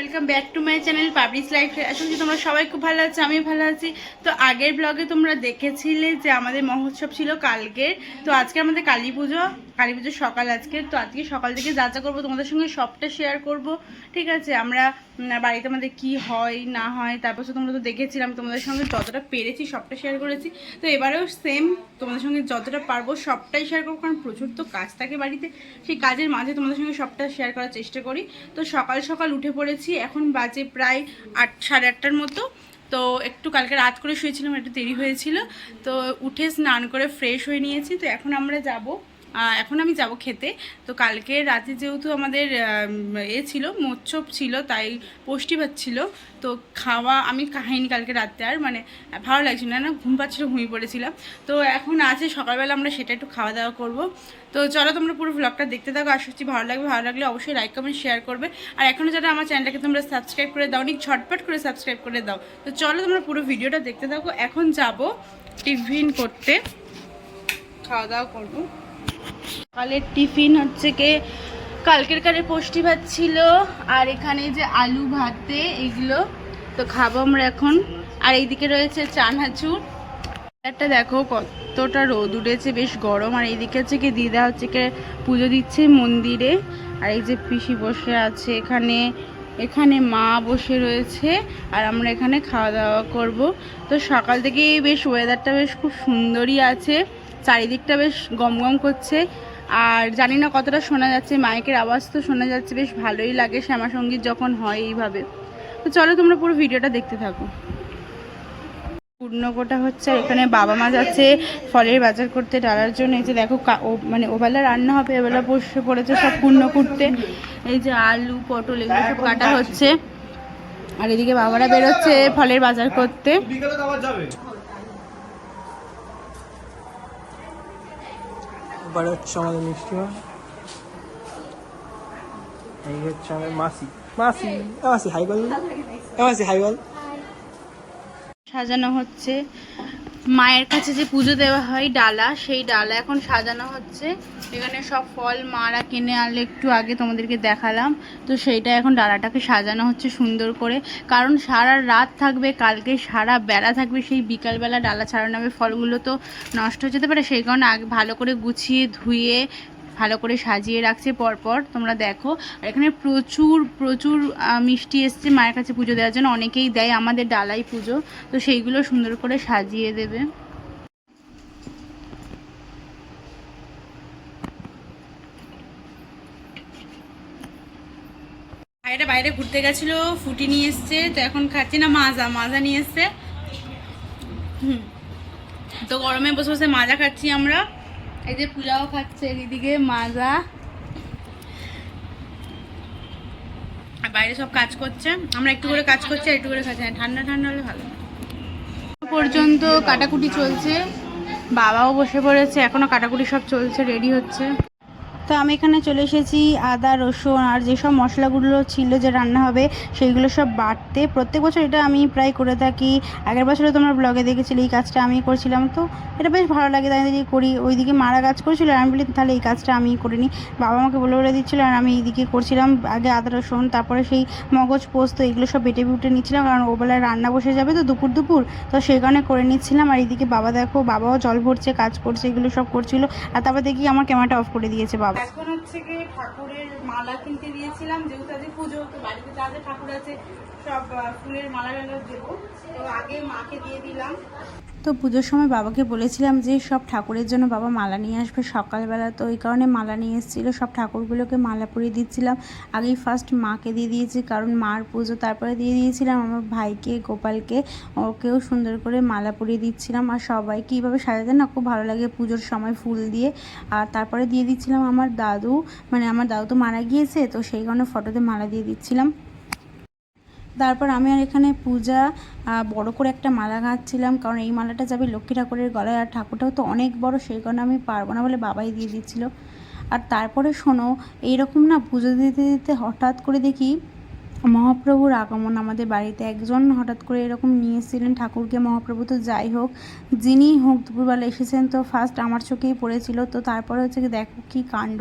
Welcome back to my channel public life আসলে তোমরা সবাই খুব ভালো আছো আমি ভালো আছি। তো আগের ব্লগে তোমরা দেখেছিলে যে আমাদের মহোৎসব ছিল কালকের। তো আজকে আমাদের কালী পুজো, কালী পুজোর সকাল আজকে। তো আজকে সকাল থেকে যা যা করব তোমাদের সঙ্গে সবটা শেয়ার করব, ঠিক আছে? আমরা বাড়িতে আমাদের কি হয়, না হয়, তারপর তোমরা তো দেখেছিলাম, তোমাদের সঙ্গে যতটা পেরেছি সবটা শেয়ার করেছি। তো এবারেও সেম তোমাদের সঙ্গে যতটা পারব সবটাই শেয়ার করব, কারণ প্রচুর তো কাজ থাকে বাড়িতে। সেই কাজের মাঝে তোমাদের সঙ্গে সবটা শেয়ার করার চেষ্টা করি। তো সকাল সকাল উঠে পড়েছি এখন বাজে প্রায় আট, সাড়ে আটটার মতো। তো একটু কালকে রাত করে শুয়েছিলাম, একটু দেরি হয়েছিল। তো উঠে স্নান করে ফ্রেশ হয়ে নিয়েছি। তো এখন আমরা যাব এখন আমি যাব খেতে। তো কালকে রাতে যেহেতু আমাদের এ ছিল মোচ্ছপ ছিল, তাই পুষ্টি ছিল। তো খাওয়া, আমি খাইনি কালকে রাতে আর মানে ভালো লাগছিল না ঘুম পাচ্ছিল, ঘুমিয়ে পড়েছিলাম। তো এখন আছে, সকালবেলা আমরা সেটা একটু খাওয়া দাওয়া করব। তো চলো তোমরা পুরো ব্লগটা দেখতে থাকো, আশা করছি ভালো লাগবে। ভালো লাগলে অবশ্যই লাইক কমেন্ট শেয়ার করবে। আর এখনও যারা আমার চ্যানেলটাকে তোমরা সাবস্ক্রাইব করে দাও নি ঝটপট করে সাবস্ক্রাইব করে দাও। তো চলো তোমরা পুরো ভিডিওটা দেখতে থাকো। এখন যাব টিফিন করতে। খাওয়া দাওয়া করব। সকালের টিফিন হচ্ছে কি? কালকের কারে পুষ্টি ভাত ছিল, আর এখানে যে আলু ভাতে এগুলো তো খাব আমরা এখন। আর এইদিকে রয়েছে চানাচুর একটা দেখো কতটা রোদ উঠেছে, বেশ গরম। আর এইদিকে হচ্ছে কি দিদা হচ্ছে কি পুজো দিচ্ছে মন্দিরে। আর এই যে পিসি বসে আছে এখানে এখানে মা বসে রয়েছে। আর আমরা এখানে খাওয়া দাওয়া করব। তো সকাল থেকেই বেশ ওয়েদারটা বেশ খুব সুন্দরই আছে। চারিদিকটা বেশ গমগম করছে। আর জানি না কতটা শোনা যাচ্ছে, মাইকের আওয়াজ তো শোনা যাচ্ছে, বেশ ভালোই লাগে শ্যামা সংগীত যখন হয় এইভাবে। তো চলো তোমরা পুরো ভিডিওটা দেখতে থাকো। পূর্ণকোটা হচ্ছে এখানে বাবা মা যাচ্ছে ফলের বাজার করতে ডালার জন্য। এই যে দেখো মানে ওবেলা রান্না হবে, এবেলা বসে পড়েছে সব পূর্ণ করতে। এই যে আলু, পটল, এগুলো সব কাটা হচ্ছে। আর এদিকে বাবারা বেরোচ্ছে ফলের বাজার করতে। এবারে হচ্ছে আমাদের মিষ্টি এই হচ্ছে আমাদের মাসি। মাসি মাসি, হাই বল। মাসি, হাই বল। সাজানো হচ্ছে মায়ের কাছে যে পুজো দেওয়া হয় ডালা, সেই ডালা এখন সাজানো হচ্ছে। এখানে সব ফল, মারা কিনে আনলে একটু আগে তোমাদেরকে দেখালাম। তো সেইটা এখন ডালাটাকে সাজানো হচ্ছে সুন্দর করে। কারণ সারা রাত থাকবে, কালকে সারা বেড়া থাকবে সেই বিকালবেলা ডালা ছাড়ানো। হবে ফলগুলো তো নষ্ট হয়ে যেতে পারে, সেই কারণে আগে ভালো করে গুছিয়ে ধুয়ে ভালো করে সাজিয়ে রাখছে পরপর, তোমরা দেখো। আর এখানে প্রচুর প্রচুর মিষ্টি এসছে মায়ের কাছে পুজো দেওয়ার জন্য। অনেকেই দেয় আমাদের ডালাই পুজো। তো সেইগুলো সুন্দর করে সাজিয়ে দেবে। ভাইরা বাইরে ঘুরতে গেছিল, ফুটি নিয়ে এসছে। তো এখন খাচ্ছি না মাজা মাজা নিয়ে এসছে। হুম। তো গরমে বসে বসে মাজা খাচ্ছি আমরা। এই যে পূজাও খাচ্ছে, এদিকে মাজা। বাইরে সব কাজ করছে। আমরা একটু করে কাজ করছি একটু করে খাচ্ছি। ঠান্ডা ঠান্ডা হলে ভালো। পর্যন্ত কাটাকুটি চলছে। বাবাও বসে পড়েছে, এখনও কাটাকুটি সব চলছে রেডি হচ্ছে। তো আমি এখানে চলে এসেছি আদা, রসুন আর যেসব মশলাগুলো ছিল যে রান্না হবে, সেইগুলো সব বাটতে। প্রত্যেক বছর এটা আমি প্রায় করে থাকি। আগের বছরে তোমরা ব্লগে দেখেছিলে, এই কাজটা আমি করছিলাম। তো এটা বেশ ভালো লাগে, তাই দিয়ে করি, ওইদিকে মারা কাজ করছিল, আর আমি বলি, তাহলে এই কাজটা আমি করে নিই বাবা আমাকে বলে বলে দিচ্ছিল, আর আমি এইদিকে করছিলাম, আগে আদা, রসুন, তারপরে সেই মগজ, পোস্ত, এগুলো সব বেটে বুটে নিচ্ছিলাম, কারণ ওবেলায় রান্না বসে যাবে তো দুপুর দুপুর। তো সেই কারণে করে নিচ্ছিলাম, আর এইদিকে বাবা দেখো, বাবাও জল ভরছে, কাজ করছে, এগুলো সব করছিল। আর তারপর দেখি আমার ক্যামেরাটা অফ করে দিয়েছে বাবা। এখন হচ্ছে কি ঠাকুরের মালা কিনতে দিয়েছিলাম, যেহেতু আজকে পুজো, তো বাড়িতে যা ঠাকুর আছে সব ফুলের মালা টালা দেবো। তো আগে মাকে দিয়ে দিলাম। তো পুজোর সময় বাবাকে বলেছিলাম যে, সব ঠাকুরের জন্য বাবা মালা নিয়ে আসবে। সকালবেলা তো ওই কারণে মালা নিয়ে এসেছিল। সব ঠাকুরগুলোকে মালা পরিয়ে দিচ্ছিলাম। আগেই ফার্স্ট মাকে দিয়ে দিয়েছি, কারণ মার পুজো তারপরে দিয়ে দিয়েছিলাম। আমার ভাইকে, গোপালকে, ওকেও সুন্দর করে মালা পরিয়ে দিচ্ছিলাম। আর সবাইকে এইভাবে সাজাতে না খুব ভালো লাগে পুজোর সময় ফুল দিয়ে। আর তারপরে দিয়ে দিচ্ছিলাম আমার দাদু। মানে আমার দাদু তো মারা গিয়েছে, তো সেই কারণে ফটোতে মালা দিয়ে দিচ্ছিলাম। তারপর আমি আর এখানে পূজা বড় করে একটা মালা গাঁথছিলাম, কারণ এই মালাটা যাবে লক্ষ্মী ঠাকুরের গলায়, আর ঠাকুরটাও তো অনেক বড়, সেই কারণে আমি পারব না বলে বাবাই দিয়ে দিচ্ছিল। আর তারপরে শোনো, এইরকম না পুজো দিতে দিতে হঠাৎ করে দেখি মহাপ্রভুর আগমন, আমাদের বাড়িতে একজন হঠাৎ করে এরকম নিয়ে এসেছিলেন ঠাকুরকে। মহাপ্রভু তো যাই হোক, যিনি হোক, দুপুরবেলা এসেছেন তো ফার্স্ট আমার চোখেই পড়েছিল। তো তারপরে হচ্ছে দেখো কী কাণ্ড।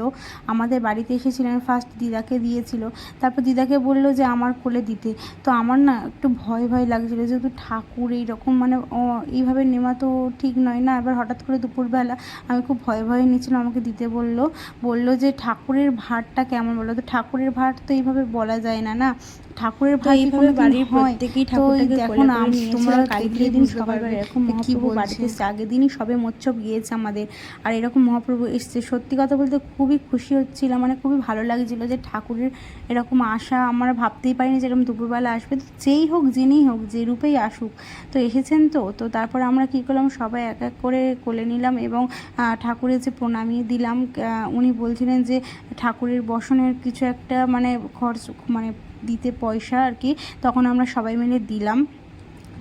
আমাদের বাড়িতে এসেছিলেন ফার্স্ট দিদাকে দিয়েছিল। তারপর দিদাকে বলল যে, আমার কোলে দিতে। তো আমার না একটু ভয় ভয় লাগছিল, যেহেতু ঠাকুর এইরকম মানে এইভাবে নেওয়া তো ঠিক নয় না। এবার হঠাৎ করে দুপুরবেলা আমি খুব ভয়, ভয়ে নিয়েছিলাম আমাকে দিতে বলল। বলল যে, ঠাকুরের ভারটা কেমন? বলল তো ঠাকুরের ভার তো এইভাবে বলা যায় না না? ঠাকুরের কি এইভাবে বাড়ির প্রত্যেকেই ঠাকুরটাকে দেখো কোলে না করে আমি তোমরা দেখলেই দিন পারবে এরকম কি মহাপ্রভু বাড়িতে। এসছে আগের দিনই সবে মোচ্ছব গিয়েছে আমাদের। আর এরকম মহাপ্রভু এসছে সত্যি কথা বলতে খুবই খুশি হচ্ছিল মানে খুবই ভালো লাগছিল যে ঠাকুরের এরকম আশা আমরা ভাবতেই পারিনি যে এরকম দুপুরবেলা আসবে। তো যেই হোক যিনিই হোক যে রূপেই আসুক তো এসেছেন তো। তো তারপর আমরা কী করলাম সবাই এক এক করে কোলে নিলাম এবং আহ, ঠাকুরের যে প্রণামী দিলাম উনি বলছিলেন যে ঠাকুরের বসনের কিছু একটা মানে খরচ মানে দিতে পয়সা আর কি তখন আমরা সবাই মিলে দিলাম।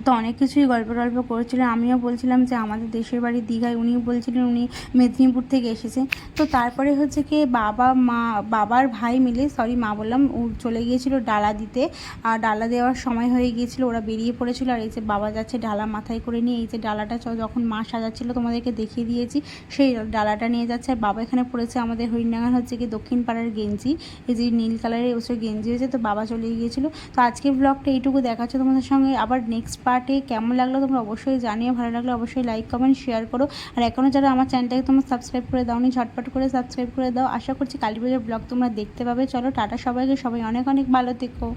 তো অনেক কিছুই গল্প টল্প করেছিলেন আমিও বলছিলাম যে আমাদের দেশের বাড়ি দীঘায়। উনিও বলছিলেন উনি মেদিনীপুর থেকে এসেছে। তো তারপরে হচ্ছে কি বাবা, মা, বাবার ভাই মিলে সরি মা বললাম, ও চলে গিয়েছিল ডালা দিতে। আর ডালা দেওয়ার সময় হয়ে গিয়েছিল, ওরা বেরিয়ে পড়েছিল। আর এই যে বাবা যাচ্ছে ডালা মাথায় করে নিয়ে, এই যে ডালাটা যখন মা সাজাচ্ছিল, তোমাদেরকে দেখিয়ে দিয়েছি, সেই ডালাটা নিয়ে যাচ্ছে। আর বাবা এখানে পড়েছে আমাদের হরিণডাঙ্গার হচ্ছে কি দক্ষিণ পাড়ার গেঞ্জি। এই যে নীল কালারের ওসব গেঞ্জি হয়েছে, তো বাবা চলে গিয়েছিল। তো আজকের ব্লগটা এইটুকু দেখাচ্ছে তোমাদের সঙ্গে। আবার নেক্সট পার্টে কেমন লাগল তোমরা অবশ্যই জানিও, ভালো লাগলে অবশ্যই লাইক কমেন্ট শেয়ার করো। আর এখনও যারা আমার চ্যানেলটাকে তোমরা সাবস্ক্রাইব করে দাও নি ঝটপট করে সাবস্ক্রাইব করে দাও। আশা করছি কালী পুজোর ব্লগ তোমরা দেখতে পাবে। চলো টাটা সবাইকে, সবাই অনেক অনেক ভালো থেকো।